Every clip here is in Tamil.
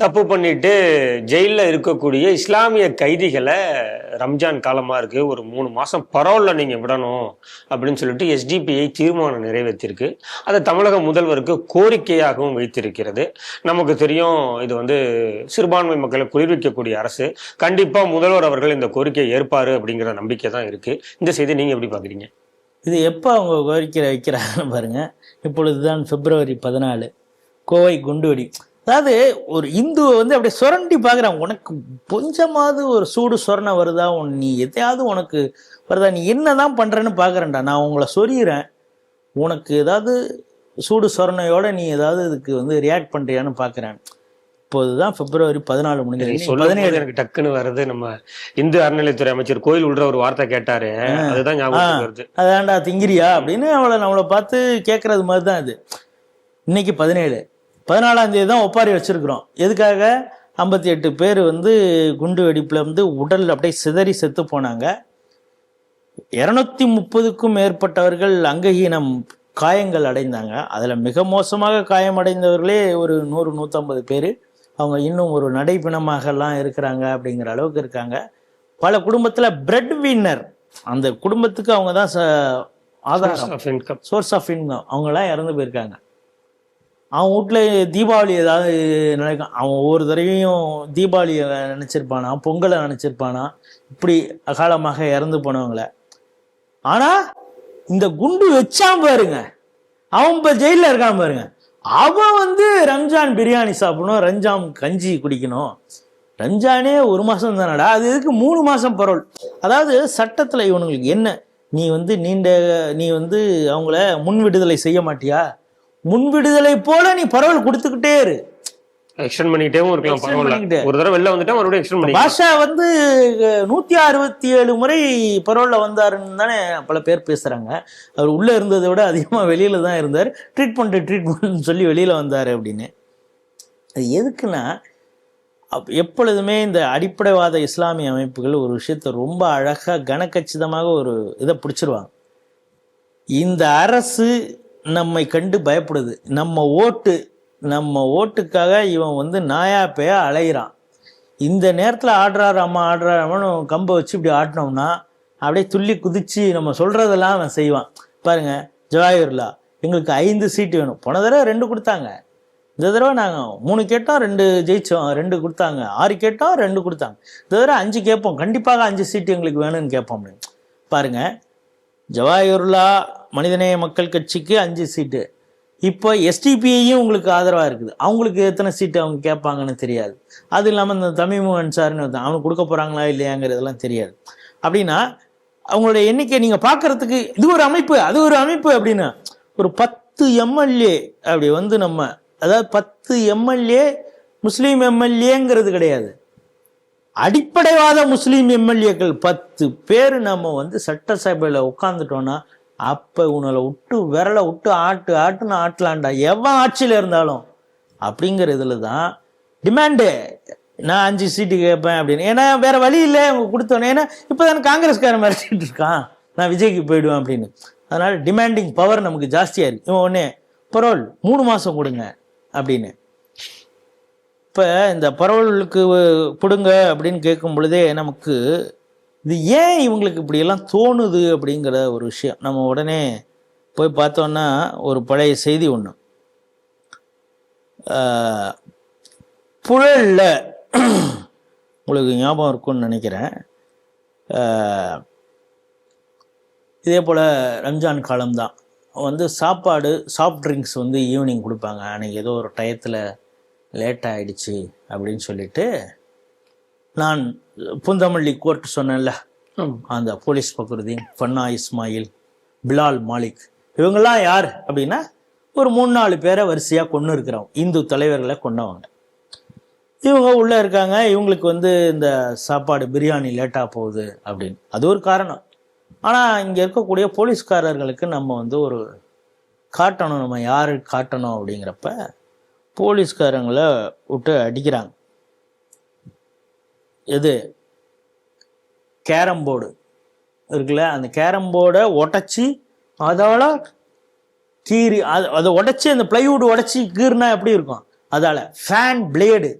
தப்பு பண்ணிட்டு ஜெயிலில் இருக்கக்கூடிய இஸ்லாமிய கைதிகளை ரம்ஜான் காலமாக இருக்கு ஒரு மூணு மாதம் பரவாயில்ல நீங்கள் விடணும் அப்படின்னு சொல்லிட்டு எஸ்டிபிஐ தீர்மானம் நிறைவேற்றிருக்கு. அதை தமிழக முதல்வருக்கு கோரிக்கையாகவும் வைத்திருக்கிறது. நமக்கு தெரியும் இது வந்து சிறுபான்மை மக்களை குளிர்விக்கக்கூடிய அரசு. கண்டிப்பாக முதல்வர் அவர்கள் இந்த கோரிக்கையை ஏற்பார் அப்படிங்கிற நம்பிக்கை தான் இருக்குது இந்த செய்தி நீங்கள் எப்படி பார்க்குறீங்க இது எப்போ அவங்க கோரிக்கை வைக்கிறாங்கன்னு இப்பொழுது தான் பிப்ரவரி பதினாலு. கோவை குண்டுவெடி. அதாவது ஒரு இந்துவை வந்து அப்படியே சுரண்டி பார்க்குறான். உனக்கு கொஞ்சமாவது ஒரு சூடு சொரணை வருதா? உன் நீ எதையாவது உனக்கு வருதா? நீ என்னதான் பண்றேன்னு பார்க்குறேன்டா. நான் உங்களை சொரியிறேன் உனக்கு ஏதாவது சூடு சொரணையோட நீ ஏதாவது இதுக்கு வந்து ரியாக்ட் பண்றியான்னு பார்க்குறேன். இப்போதுதான் பிப்ரவரி பதினாலு போது பதினேழு எனக்கு டக்குன்னு வருது. நம்ம இந்து அறநிலைத்துறை அமைச்சர் கோயில் உள்ள ஒரு வார்த்தை கேட்டாரு. அதுதான் ஞாபகம் வருது. அதான்டா திங்கிரியா அப்படின்னு அவளை நம்மளை பார்த்து கேட்கறது மாதிரி தான் இது. இன்னைக்கு பதினேழு. பதினாலாம் தேதி தான் ஒப்பாரி வச்சிருக்கிறோம். எதுக்காக? ஐம்பத்தி எட்டு பேர் வந்து குண்டு வெடிப்புல வந்து உடல் அப்படியே சிதறி செத்து போனாங்க. இருநூத்தி முப்பதுக்கும் மேற்பட்டவர்கள் அங்கஹீனம் காயங்கள் அடைந்தாங்க. அதுல மிக மோசமாக காயமடைந்தவர்களே ஒரு நூறு நூற்றம்பது பேர். அவங்க இன்னும் ஒரு நடைப்பிணமாகலாம் இருக்கிறாங்க அப்படிங்கிற அளவுக்கு இருக்காங்க. பல குடும்பத்துல பிரெட் வின்னர் அந்த குடும்பத்துக்கு அவங்க தான் ஆதாரம். சோர்ஸ் ஆஃப் இன்கம் அவங்களாம் இறந்து போயிருக்காங்க. அவன் வீட்டில் தீபாவளி ஏதாவது நினைக்கும் அவன் ஒவ்வொரு தடவையும் தீபாவளியை நினச்சிருப்பானா பொங்கலை நினச்சிருப்பானா இப்படி அகாலமாக இறந்து போனவங்கள. ஆனால் இந்த குண்டு வச்சான் பாருங்க. அவன் இப்போ ஜெயிலில் இருக்கான் பாருங்க. அவன் வந்து ரம்ஜான் பிரியாணி சாப்பிடணும் ரம்ஜான் கஞ்சி குடிக்கணும். ரம்ஜானே ஒரு மாதம் தானடா அது இதுக்கு மூணு மாதம் பரவல் அதாவது சட்டத்தில் இவனுங்களுக்கு என்ன? நீ வந்து நீண்ட நீ வந்து அவங்கள முன் விடுதலை செய்ய மாட்டியா? முன் விடுதலை போல நீ பரவல் கொடுத்துக்கிட்டே இரு. எக்ஸ்டெண்ட் பண்ணிக்கிட்டேவும் இருக்கலாம் பரவாயில்ல. ஒரு தடவை வெளில வந்துட்டா மறுபடியும் எக்ஸ்டெண்ட் பண்ணி பாஷா வந்து நூத்தி அறுபத்தி ஏழு முறை பரோல்ல வந்தாருன்னு தானே பல பேர் பேசுறாங்க. அவர் உள்ள இருந்ததை விட அதிகமா வெளியில தான் இருந்தார். ட்ரீட்மெண்ட் ட்ரீட்மெண்ட் சொல்லி வெளியில வந்தாரு அப்படின்னு. அது எதுக்குன்னா எப்பொழுதுமே இந்த அடிப்படைவாத இஸ்லாமிய அமைப்புகள் ஒரு விஷயத்த ரொம்ப அழகா கனக்கச்சிதமாக ஒரு இதை பிடிச்சிருவாங்க. இந்த அரசு நம்மை கண்டு பயப்படுது. நம்ம ஓட்டு நம்ம ஓட்டுக்காக இவன் வந்து நாயா பேயா அலையிறான். இந்த நேரத்தில் ஆடுறாரு அம்மா ஆடுறாரு கம்பை வச்சு இப்படி ஆட்டினோம்னா அப்படியே துள்ளி குதிச்சு நம்ம சொல்கிறதெல்லாம் அவன் செய்வான். பாருங்கள் ஜவாஹர்லா எங்களுக்கு ஐந்து சீட்டு வேணும். போன தடவை ரெண்டு கொடுத்தாங்க. இந்த தடவை நாங்கள் மூணு கேட்டோம் ரெண்டு ஜெயித்தோம் ரெண்டு கொடுத்தாங்க. ஆறு கேட்டோம் ரெண்டு கொடுத்தாங்க. இந்த தடவை அஞ்சு கேட்போம். கண்டிப்பாக அஞ்சு சீட்டு எங்களுக்கு வேணும்னு கேட்போம் அப்படின்னு. பாருங்கள் ஜவாஹிருல்லா மனிதநேய மக்கள் கட்சிக்கு அஞ்சு சீட்டு. இப்போ எஸ்டிபிஐயும் உங்களுக்கு ஆதரவாக இருக்குது. அவங்களுக்கு எத்தனை சீட்டு அவங்க கேட்பாங்கன்னு தெரியாது. அது இல்லாமல் இந்த தமிழ் அன்சார்னு ஒருத்தன் அவனுக்கு கொடுக்க போகிறாங்களா இல்லையாங்கிறதெல்லாம் தெரியாது. அப்படின்னா அவங்களுடைய எண்ணிக்கை நீங்கள் பார்க்குறதுக்கு இது ஒரு அமைப்பு அது ஒரு அமைப்பு அப்படின்னா ஒரு பத்து எம்எல்ஏ அப்படி வந்து நம்ம அதாவது பத்து எம்எல்ஏ முஸ்லீம் எம்எல்ஏங்கிறது கிடையாது. அடிப்படைவாத முஸ்லீம் எம்எல்ஏக்கள் பத்து பேர் நம்ம வந்து சட்டசபையில் உட்காந்துட்டோன்னா அப்போ உன்னை விட்டு விரலை விட்டு ஆட்டு ஆட்டுன்னு ஆட்டலாண்டா எவன் ஆட்சியில் இருந்தாலும் அப்படிங்கிற இதில் தான் டிமாண்டு. நான் அஞ்சு சீட்டு கேட்பேன் அப்படின்னு. ஏன்னா வேற வழி இல்லை. அவங்க கொடுத்தோன்னே ஏன்னா இப்போ தானே காங்கிரஸ்காரன் மிரட்டிட்டு இருக்கான் நான் விஜய்க்கு போயிடுவேன் அப்படின்னு. அதனால் டிமாண்டிங் பவர் நமக்கு ஜாஸ்தியாக இருக்கு. இவன் உடனே பரோல் மூணு மாதம் கொடுங்க அப்படின்னு. இப்போ இந்த பரவலுக்கு கொடுங்க அப்படின்னு கேட்கும் பொழுதே நமக்கு இது ஏன் இவங்களுக்கு இப்படியெல்லாம் தோணுது அப்படிங்கிற ஒரு விஷயம். நம்ம உடனே போய் பார்த்தோன்னா ஒரு பழைய செய்தி ஒன்று புழலில். உங்களுக்கு ஞாபகம் இருக்கும்னு நினைக்கிறேன். இதே போல் ரம்ஜான் காலம்தான். வந்து சாப்பாடு சாஃப்ட் ட்ரிங்க்ஸ் வந்து ஈவினிங் கொடுப்பாங்க. அன்றைக்கி ஏதோ ஒரு டயத்தில் லேட் ஆயிடுச்சு அப்படின்னு சொல்லிட்டு நான் புந்தமல்லி கோர்ட் சொன்னேன்ல. அந்த போலீஸ் பக்ருதீன் ஃபன்னா இஸ்மாயில் பிலால் மாலிக் இவங்கெல்லாம் யார் அப்படின்னா ஒரு மூணு நாலு பேரை வரிசையாக கொண்டு இருக்கிறோம் இந்து தலைவர்களை கொண்டவங்க இவங்க உள்ளே இருக்காங்க இவங்களுக்கு வந்து இந்த சாப்பாடு பிரியாணி லேட்டாக போகுது அப்படின்னு. அது ஒரு காரணம். ஆனால் இங்கே இருக்கக்கூடிய போலீஸ்காரர்களுக்கு நம்ம வந்து ஒரு காட்டணும் நம்ம யாருக்கு காட்டணும் அப்படிங்கிறப்ப போலீஸ்காரங்களை விட்டு அடிக்கிறாங்க. எது? Carrom board. இருக்குல்ல? அந்த கேரம் போர்டை உடச்சி அதால் கீறி அது அதை உடச்சி அந்த பிளைவுட் உடச்சி கீறினா எப்படி இருக்கும்? அதால் ஃபேன் பிளேடு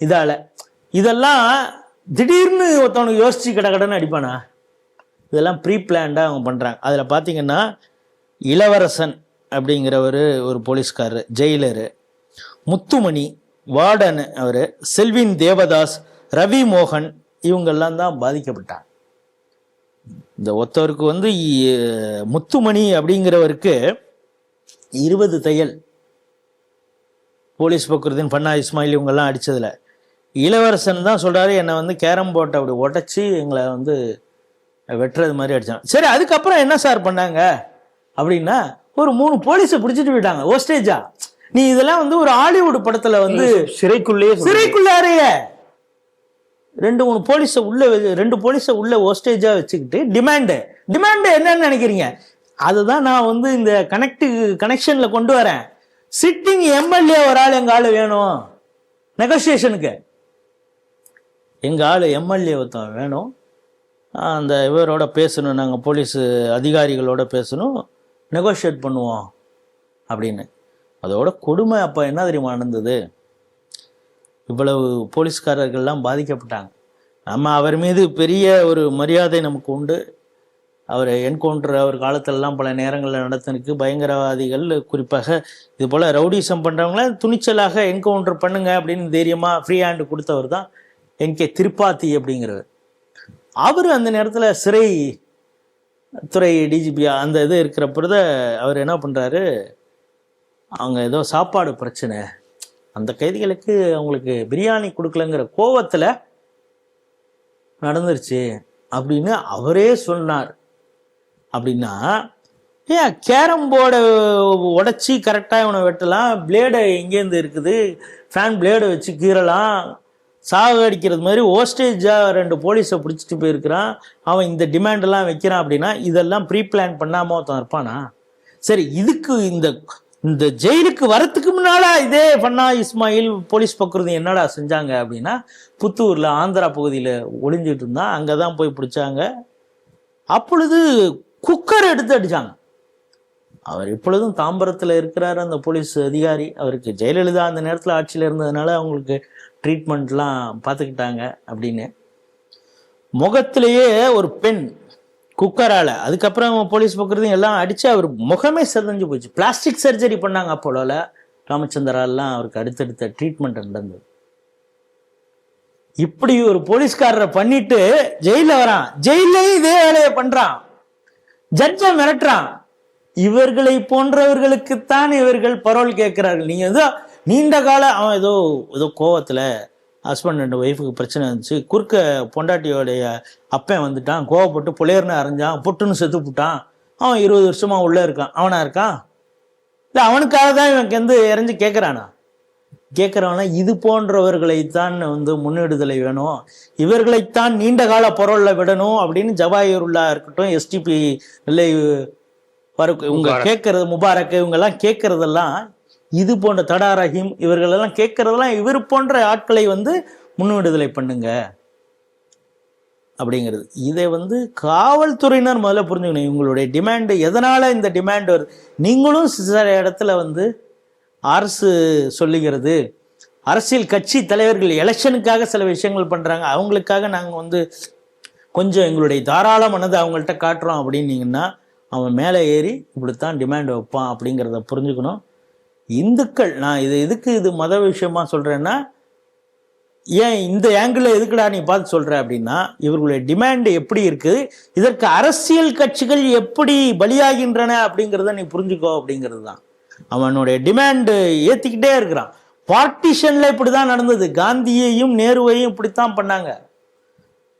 இதால். இதெல்லாம் திடீர்னு ஒருத்தவனுக்கு யோசிச்சு கட கடைன்னு அடிப்பானா? இதெல்லாம் ப்ரீ பிளான்டாக அவங்க பண்ணுறாங்க அதில் பார்த்தீங்கன்னா இளவரசன் அப்படிங்கிறவர் ஒரு போலீஸ்காரர் ஜெயிலரு முத்துமணி வார்டன் அவர் செல்வின் தேவதாஸ் ரவி மோகன் இவங்கெல்லாம் தான் பாதிக்கப்பட்டாங்க. இந்த ஒருத்தவருக்கு வந்து முத்துமணி அப்படிங்கிறவருக்கு இருபது தையல். போலீஸ் பக்ருதீன் பண்ணா இஸ்மாயில் இவங்கெல்லாம் அடித்ததில் இளவரசன் தான் சொல்கிறாரு என்னை வந்து கேரம் போட்டை அப்படி உடச்சி எங்களை வந்து வெட்டுறது மாதிரி அடித்தான் சரி அதுக்கப்புறம் என்ன சார் பண்ணாங்க? அப்படின்னா ஒரு மூணு போலீஸை பிடிச்சிட்டு போயிட்டாங்க ஓஸ்டேஜா. நீ இதெல்லாம் வந்து ஒரு ஹாலிவுட் படத்துல வந்து சிறைக்குள்ளேயே. சிறைக்குள்ளாரையே ரெண்டு மூணு போலீஸை உள்ள ரெண்டு போலீஸை உள்ள ஓஸ்டேஜா வச்சுக்கிட்டு டிமாண்டு டிமாண்டு என்னன்னு நினைக்கிறீங்க? அதுதான் நான் வந்து இந்த கனெக்ட் கனெக்ஷன்ல கொண்டு வரேன். சிட்டிங் எம்எல்ஏ ஒரு ஆள் எங்க ஆளு வேணும்? நெகோசியேஷனுக்கு எங்க ஆளு எம்எல்ஏ ஒருத்தன் வேணும். அந்த இவரோட பேசணும் நாங்கள் போலீஸ் அதிகாரிகளோட பேசணும். நெகோஷியேட் பண்ணுவோம் அப்படின்னு. அதோட கொடுமை அப்போ என்ன தெரியுமா நடந்தது? இவ்வளவு போலீஸ்காரர்கள்லாம் பாதிக்கப்பட்டாங்க. நம்ம அவர் மீது பெரிய ஒரு மரியாதை நமக்கு உண்டு. அவர் என்கவுண்டர் அவர் காலத்திலலாம் பல நேரங்களில் நடத்தினுக்கு பயங்கரவாதிகள் குறிப்பாக இது போல் ரவுடிசம் பண்ணுறவங்கள துணிச்சலாக என்கவுண்டர் பண்ணுங்க அப்படின்னு தைரியமாக ஃப்ரீ ஹேண்டு கொடுத்தவர் தான் என்கே திருப்பாத்தி அப்படிங்கிறவர். அவர் அந்த நேரத்தில் சிறை துறை டிஜிபி அந்த இது இருக்கிறப்பத அவர் என்ன பண்ணுறாரு அவங்க ஏதோ சாப்பாடு பிரச்சனை. அந்த கைதிகளுக்கு அவங்களுக்கு பிரியாணி கொடுக்கலங்கிற கோவத்தில் நடந்துருச்சு அப்படின்னு அவரே சொன்னார். அப்படின்னா ஏன் கேரம் போர்டை உடச்சி கரெக்டாக இவனை வெட்டலாம்? பிளேடை எங்கேருந்து இருக்குது? ஃபேன் பிளேடை வச்சு கீறலாம். சாகடிக்கிறது மாதிரி ஓஸ்டேஜாக ரெண்டு போலீஸை பிடிச்சிட்டு போயிருக்கிறான். அவன் இந்த டிமாண்டெல்லாம் வைக்கிறான் அப்படின்னா இதெல்லாம் ப்ரீ பிளான் பண்ணாமல் ஒருத்தன் இருப்பானா? சரி இதுக்கு இந்த இந்த ஜெயிலுக்கு வரத்துக்கு முன்னால இதே பண்ணா இஸ்மாயில் போலீஸ் பக்குறது என்னடா செஞ்சாங்க அப்படின்னா புத்தூர்ல ஆந்திரா பகுதியில் ஒளிஞ்சிட்டு இருந்தான் அங்கே தான் போய் பிடிச்சாங்க. அப்பொழுது குக்கர் எடுத்து அடிச்சாங்க. அவர் இப்பொழுதும் தாம்பரத்தில் இருக்கிறார் அந்த போலீஸ் அதிகாரி. அவருக்கு ஜெயலலிதா அந்த நேரத்தில் ஆட்சியில் இருந்ததுனால அவங்களுக்கு ட்ரீட்மெண்ட்லாம் பார்த்துக்கிட்டாங்க அப்படின்னு. முகத்திலேயே ஒரு பெண் குக்கரால. அதுக்கப்புறம் போலீஸ் பக்கறது எல்லாம் அடிச்சு அவர் முகமே செதஞ்சு போச்சு. பிளாஸ்டிக் சர்ஜரி பண்ணாங்க அப்போல ராமச்சந்திராலாம் அவருக்கு அடுத்தடுத்த ட்ரீட்மெண்ட் நடந்தது. இப்படி ஒரு போலீஸ்காரரை பண்ணிட்டு ஜெயில வரான். ஜெயிலே இதே வேலையை பண்றான். ஜட்ஜை மிரட்டுறான். இவர்களை போன்றவர்களுக்குத்தான் இவர்கள் பரோல் கேட்கிறார்கள். நீங்க ஏதோ நீண்ட கால அவன் ஏதோ ஏதோ கோவத்துல ஹஸ்பண்ட் அண்ட் ஒய்ஃபுக்கு பிரச்சனை இருந்துச்சு. குறுக்க பொண்டாட்டியோடைய அப்பன் வந்துட்டான். கோவப்பட்டு புலையர்னு அரைஞ்சான். புட்டுன்னு செத்து புட்டான். அவன் இருபது வருஷமா உள்ள இருக்கான். அவனா இருக்கான் இல்லை அவனுக்காக தான் இவனுக்கு வந்து இறஞ்சி கேட்குறானா கேட்குறவனா இது போன்றவர்களைத்தான் வந்து முன்னிடுதலை வேணும். இவர்களைத்தான் நீண்ட கால பொருள்ல விடணும் அப்படின்னு ஜவாஹிருல்லா இருக்கட்டும் எஸ்டிபி இல்லை பருக் இவங்க. கேட்கறது முபாரக் இவங்கெல்லாம் கேட்கறதெல்லாம் இது போன்ற தடா ரஹீம் இவர்களெல்லாம் கேட்கறதெல்லாம் இவர் போன்ற ஆட்களை வந்து முன்னிடுதலை பண்ணுங்க. அப்படிங்கிறது. இதை வந்து காவல்துறையினர் முதல்ல புரிஞ்சுக்கணும். இவங்களுடைய டிமாண்டு எதனால் இந்த டிமாண்ட் வருது? நீங்களும் சில இடத்துல வந்து அரசு சொல்லுகிறது. அரசியல் கட்சி தலைவர்கள் எலெக்ஷனுக்காக சில விஷயங்கள் பண்ணுறாங்க அவங்களுக்காக நாங்கள் வந்து கொஞ்சம் எங்களுடைய தாராள மனதை அவங்கள்ட்ட காட்டுறோம் அப்படின்னீங்கன்னா அவன் மேலே ஏறி இப்படித்தான் டிமாண்ட் வைப்பான் அப்படிங்கிறத புரிஞ்சுக்கணும். இந்துக்கள் நான் இது எதுக்கு இது மத விஷயமா சொல்கிறேன்னா ஏன் இந்த ஆங்கிள் எதுக்குடா நீ பார்த்து சொல்கிற அப்படின்னா இவர்களுடைய டிமாண்டு எப்படி இருக்குது இதற்கு அரசியல் கட்சிகள் எப்படி பலியாகின்றன அப்படிங்கிறத நீ புரிஞ்சுக்கோ அப்படிங்கிறது தான். அவனுடைய டிமாண்டு ஏற்றிக்கிட்டே இருக்கிறான். பார்ட்டிஷனில் இப்படி தான் நடந்தது. காந்தியையும் நேருவையும் இப்படித்தான் பண்ணாங்க.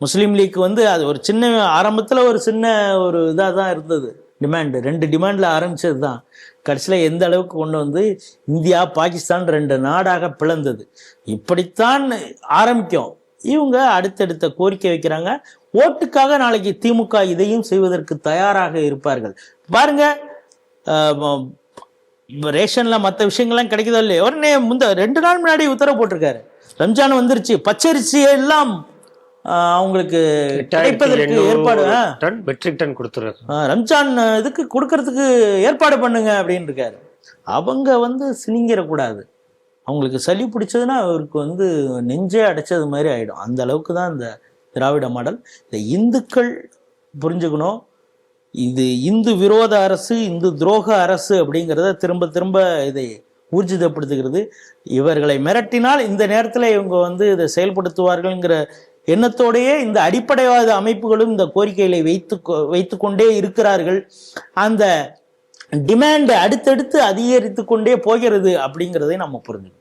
முஸ்லீம் லீக் வந்து அது ஒரு சின்ன ஆரம்பத்தில் ஒரு சின்ன ஒரு இதாக தான் இருந்தது. டிமாண்டு ரெண்டு டிமாண்டில் ஆரம்பிச்சது தான் கடைசியில் எந்த அளவுக்கு கொண்டு வந்து இந்தியா பாகிஸ்தான் ரெண்டு நாடாக பிளந்தது. இப்படித்தான் ஆரம்பிக்கும். இவங்க அடுத்தடுத்த கோரிக்கை வைக்கிறாங்க. ஓட்டுக்காக நாளைக்கு திமுக இதையும் செய்வதற்கு தயாராக இருப்பார்கள். பாருங்க அஹ், ரேஷன்ல மற்ற விஷயங்கள்லாம் கிடைக்குதோ இல்லையா? உடனே முந்த ரெண்டு நாள் முன்னாடி உத்தரவு போட்டிருக்காரு. ரம்ஜான் வந்துருச்சு. பச்சரிசி எல்லாம் அவங்களுக்கு கிடைப்பதற்கு ஏற்பாடு. டன் மெட்ரிக் டன் கொடுத்துருக்காரு ஆஹ், ரம்ஜான் இதுக்கு கொடுக்கறதுக்கு ஏற்பாடு பண்ணுங்க அப்படின்னு இருக்காரு. அவங்க வந்து சினிங்கிடக்கூடாது அவங்களுக்கு சளி பிடிச்சதுன்னா அவருக்கு வந்து நெஞ்சே அடைச்சது மாதிரி ஆயிடும். அந்த அளவுக்கு தான் இந்த திராவிட மாடல். இந்த இந்துக்கள் புரிஞ்சுக்கணும். இது இந்து விரோத அரசு இந்து துரோக அரசு அப்படிங்கிறத திரும்ப திரும்ப இதை ஊர்ஜிதப்படுத்துகிறது. இவர்களை மிரட்டினால் இந்த நேரத்தில் இவங்க வந்து இதை செயல்படுத்துவார்கள்ங்கிற எண்ணத்தோடையே இந்த அடிப்படைவாத அமைப்புகளும் இந்த கோரிக்கைகளை வைத்து வைத்து கொண்டே இருக்கிறார்கள். அந்த டிமாண்ட் அடுத்தடுத்து அதிகரித்து கொண்டே போகிறது அப்படிங்கிறதை நம்ம புரிஞ்சுக்கணும்.